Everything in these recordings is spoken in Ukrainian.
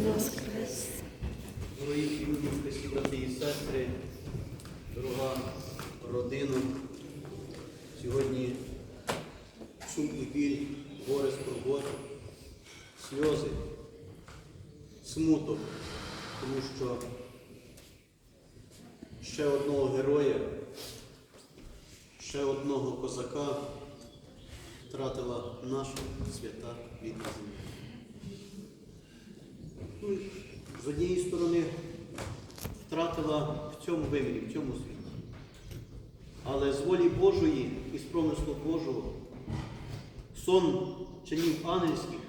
воскрес. Дорогі Христі, брати і сестри, дорога родина, сьогодні сум біль, горе, скорбота, сльози, смуток, тому що ще одного героя, ще одного козака втратила наша свята рідна земля. З однієї сторони втратила в цьому вимірі, в цьому світі. Але з волі Божої і з промислу Божого сон чинів ангельських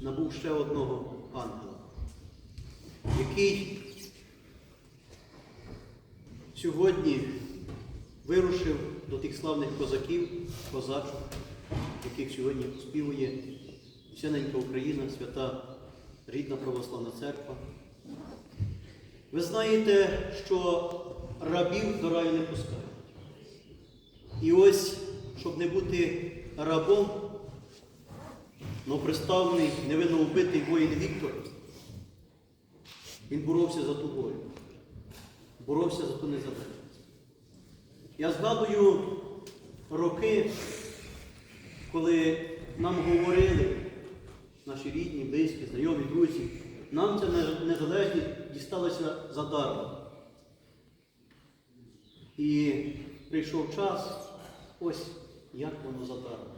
набув ще одного ангела, який сьогодні вирушив до тих славних козаків, козачок, яких сьогодні співує вся Україна, свята рідна православна церква. Ви знаєте, що рабів до раю не пускають. І ось, щоб не бути рабом, но представлений невинно вбитий воїн Віктор, він боровся за ту волю, боровся за ту незалежність. Я згадую роки, коли нам говорили, наші рідні, близькі, знайомі, друзі, нам ця незалежність дісталася задармо. І прийшов час, ось як воно задармо.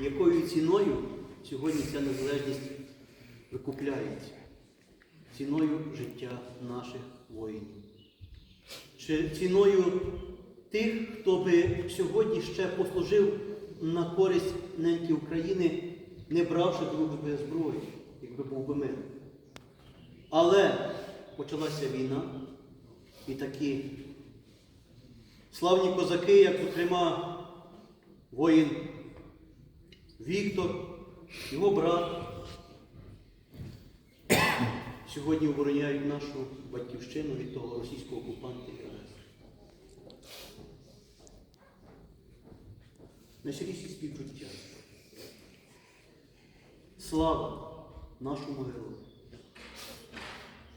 Якою ціною сьогодні ця незалежність викупляється? Ціною життя наших воїнів. Чи ціною тих, хто би сьогодні ще послужив на користь неньки України не бравши дружби зброї, якби був би мир. Але почалася війна, і такі славні козаки, як, зокрема, воїн Віктор, його брат, сьогодні обороняють нашу батьківщину від того російського окупанта і агресора. Найщиріші співчуття. Слава нашому герою.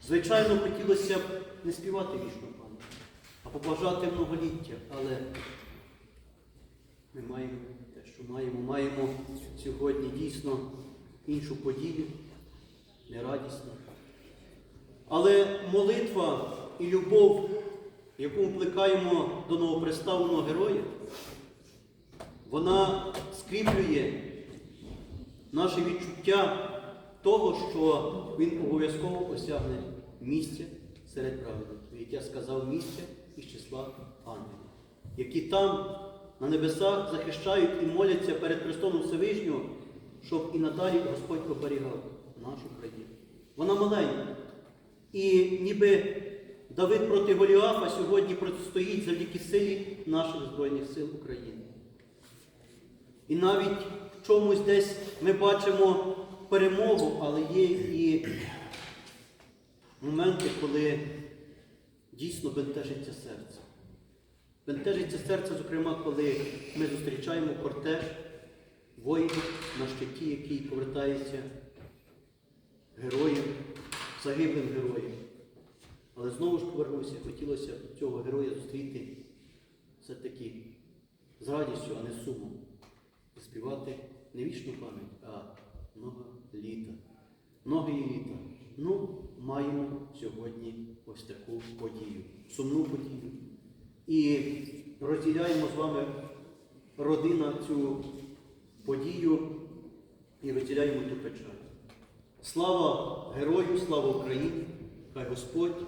Звичайно, хотілося б не співати вічну пам'ять, а побажати многоліття, але ми маємо те, що маємо. Маємо сьогодні дійсно іншу подію, нерадісну. Але молитва і любов, яку ми плекаємо до новоприставленого героя, вона скріплює наше відчуття того, що він обов'язково осягне місце серед праведників, я сказав, місце із числа ангелів, які там на небесах захищають і моляться перед Христом Всевишнього, щоб і надалі Господь оберігав нашу країну. Вона маленька. І ніби Давид проти Голіафа сьогодні протистоїть завдяки силі наших Збройних сил України. І навіть чомусь десь ми бачимо перемогу, але є і моменти, коли дійсно бентежиться серце. Бентежиться серце, зокрема, коли ми зустрічаємо кортеж воїнів на щиті, який повертається героєм, загиблим героєм. Але знову ж повернуся, хотілося б цього героя зустріти все-таки з радістю, а не сумом співати не вічну пам'ять, а много літа. Многі літа. Ну, маємо сьогодні ось таку подію, сумну подію. І розділяємо з вами родина цю подію і розділяємо ту печаль. Слава герою, слава Україні! Хай Господь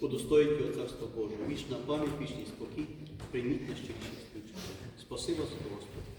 удостоїть його царства Божого. Вічна пам'ять, вічний спокій, прийміть на щиріші співчуття. Спасибо за Господь.